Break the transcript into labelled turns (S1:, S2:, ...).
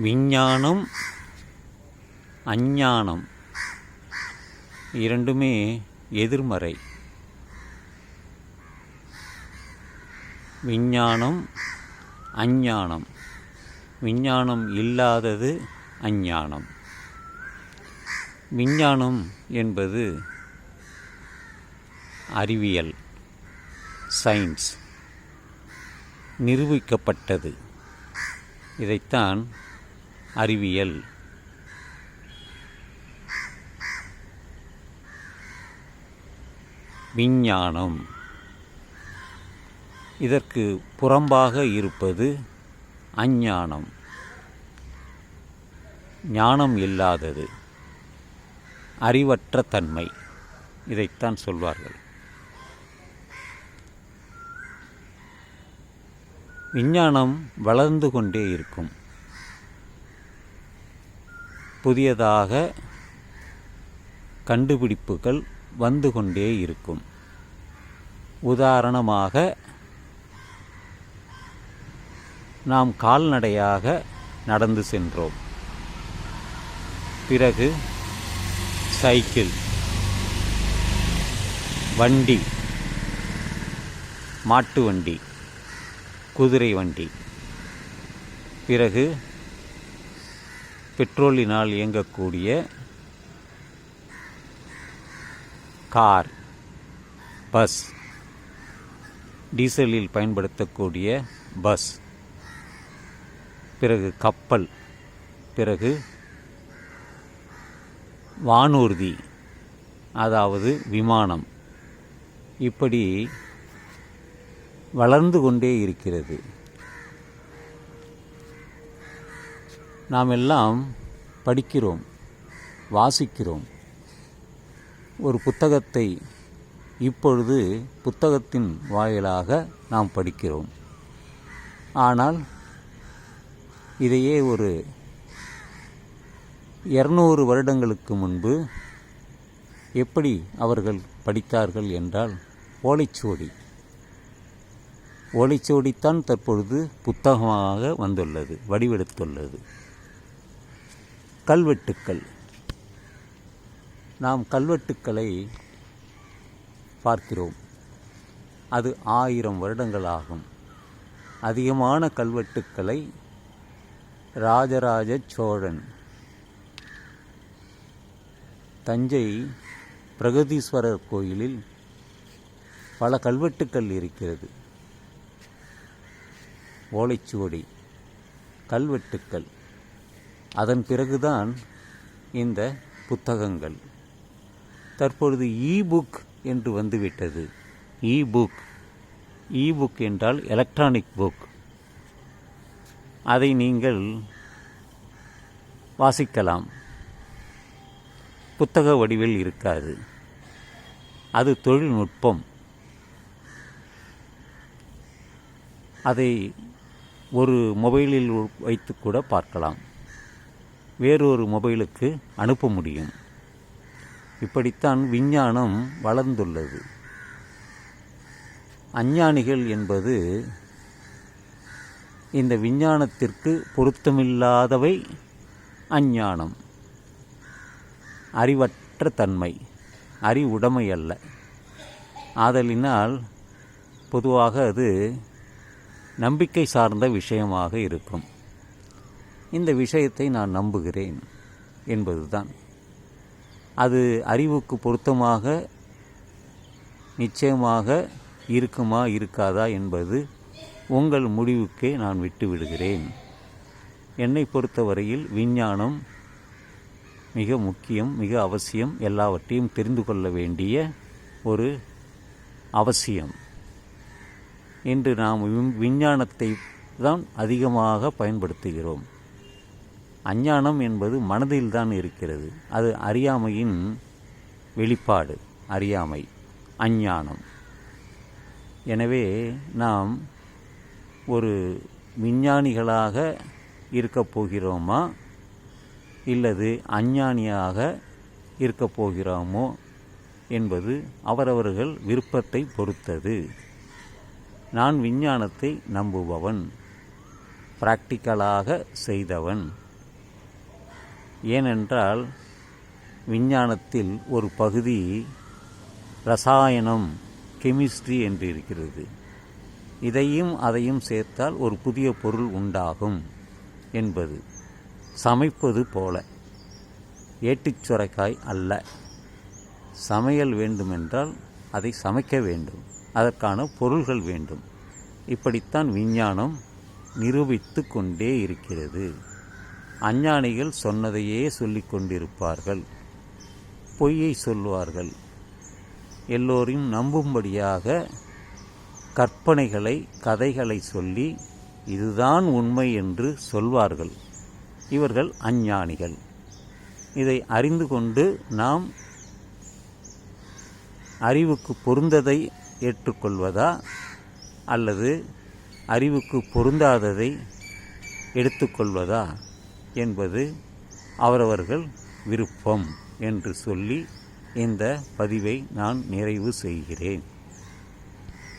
S1: விஞ்ஞானம் அஞ்ஞானம் இரண்டுமே எதிர்மறை. விஞ்ஞானம் அஞ்ஞானம். விஞ்ஞானம் இல்லாதது அஞ்ஞானம். விஞ்ஞானம் என்பது அறிவியல் சயின்ஸ் நிரூபிக்கப்பட்டது. இதைத்தான் அறிவியல். விஞ்ஞானம். இதற்கு புறம்பாக இருப்பது அஞ்ஞானம். ஞானம் இல்லாதது. அறிவற்ற தன்மை. இதைத்தான் சொல்வார்கள். விஞ்ஞானம் வளர்ந்து கொண்டே இருக்கும். புதியதாக கண்டுபிடிப்புகள் வந்து கொண்டே இருக்கும். உதாரணமாக நாம் கால்நடையாக நடந்து சென்றோம். பிறகு சைக்கிள் வண்டி மாட்டு வண்டி குதிரை வண்டி. பிறகு பெட்ரோலினால் இயங்கக்கூடிய கார் பஸ் டீசலில் பயன்படுத்தக்கூடிய பஸ். பிறகு கப்பல் பிறகு வானூர்தி அதாவது விமானம். இப்படி வளர்ந்து கொண்டே இருக்கிறது. நாம் எல்லாம் படிக்கிறோம் வாசிக்கிறோம். ஒரு புத்தகத்தை இப்பொழுது புத்தகத்தின் வாயிலாக நாம் படிக்கிறோம். ஆனால் இதையே ஒரு இரநூறு வருடங்களுக்கு முன்பு எப்படி அவர்கள் படித்தார்கள் என்றால் ஓலைச்சுவடி. ஓலைச்சுவடித்தான் தற்பொழுது புத்தகமாக வந்துள்ளது வடிவெடுத்துள்ளது. கல்வெட்டுக்கள். நாம் கல்வெட்டுக்களை பார்க்கிறோம். அது ஆயிரம் வருடங்களாகும். அதிகமான கல்வெட்டுக்களை ராஜராஜ சோழன் தஞ்சை பிரகதீஸ்வரர் கோயிலில் பல கல்வெட்டுக்கள் இருக்கிறது. ஓலைச்சுவடி கல்வெட்டுக்கள். அதன் பிறகுதான் இந்த புத்தகங்கள். தற்பொழுது இ புக் என்று வந்துவிட்டது. இ புக் இ புக் என்றால் எலக்ட்ரானிக் புக் அதை நீங்கள் வாசிக்கலாம். புத்தக வடிவில் இருக்காது. அது தொழில்நுட்பம். அதை ஒரு மொபைலில் வைத்து கூட பார்க்கலாம். வேறொரு மொபைலுக்கு அனுப்ப முடியும். இப்படித்தான் விஞ்ஞானம் வளர்ந்துள்ளது. அஞ்ஞானிகள் என்பது இந்த விஞ்ஞானத்திற்கு பொருத்தமில்லாதவை அஞ்ஞானம். அறிவற்ற தன்மை அறிவுடைமை அல்ல. ஆதலினால் பொதுவாக அது நம்பிக்கை சார்ந்த விஷயமாக இருக்கும். இந்த விஷயத்தை நான் நம்புகிறேன் என்பதுதான். அது அறிவுக்கு பொருத்தமாக நிச்சயமாக இருக்குமா இருக்காதா என்பது உங்கள் முடிவுக்கே நான் விட்டுவிடுகிறேன். என்னை பொறுத்தவரையில் விஞ்ஞானம் மிக முக்கியம் மிக அவசியம் எல்லாவற்றையும் தெரிந்து கொள்ள வேண்டிய ஒரு அவசியம். இன்று நாம் விஞ்ஞானத்தை தான் அதிகமாக பயன்படுத்துகிறோம். அஞ்ஞானம் என்பது மனதில்தான் இருக்கிறது. அது அறியாமையின் வெளிப்பாடு அறியாமை அஞ்ஞானம். எனவே நாம் ஒரு விஞ்ஞானிகளாக இருக்கப் போகிறோமா? இல்லது அஞ்ஞானியாக இருக்கப் போகிறோமோ? என்பது அவரவர்கள் விருப்பத்தை பொறுத்தது. நான் விஞ்ஞானத்தை நம்புபவன் பிராக்டிக்கலாக செய்தவன். ஏனென்றால் விஞ்ஞானத்தில் ஒரு பகுதி ரசாயனம் கெமிஸ்ட்ரி என்று இருக்கிறது. இதையும் அதையும் சேர்த்தால் ஒரு புதிய பொருள் உண்டாகும் என்பது. சமைப்பது போல. ஏட்டுச் சுரைக்காய் அல்ல. சமையல் வேண்டுமென்றால் அதை சமைக்க வேண்டும். அதற்கான பொருள்கள் வேண்டும். இப்படித்தான் விஞ்ஞானம் நிரூபித்து கொண்டே இருக்கிறது. அஞ்ஞானிகள் சொன்னதையே சொல்லி கொண்டிருப்பார்கள். பொய்யை சொல்வார்கள் எல்லோரையும் நம்பும்படியாக கற்பனைகளை கதைகளை சொல்லி இதுதான் உண்மை என்று சொல்வார்கள். இவர்கள் அஞ்ஞானிகள். இதை அறிந்து கொண்டு நாம் அறிவுக்கு பொருந்ததை ஏற்றுக்கொள்வதா அல்லது அறிவுக்கு பொருந்தாததை எடுத்துக்கொள்வதா? என்பது அவரவர்கள் விருப்பம் என்று சொல்லி இந்த பதிவை நான் நிறைவு செய்கிறேன்.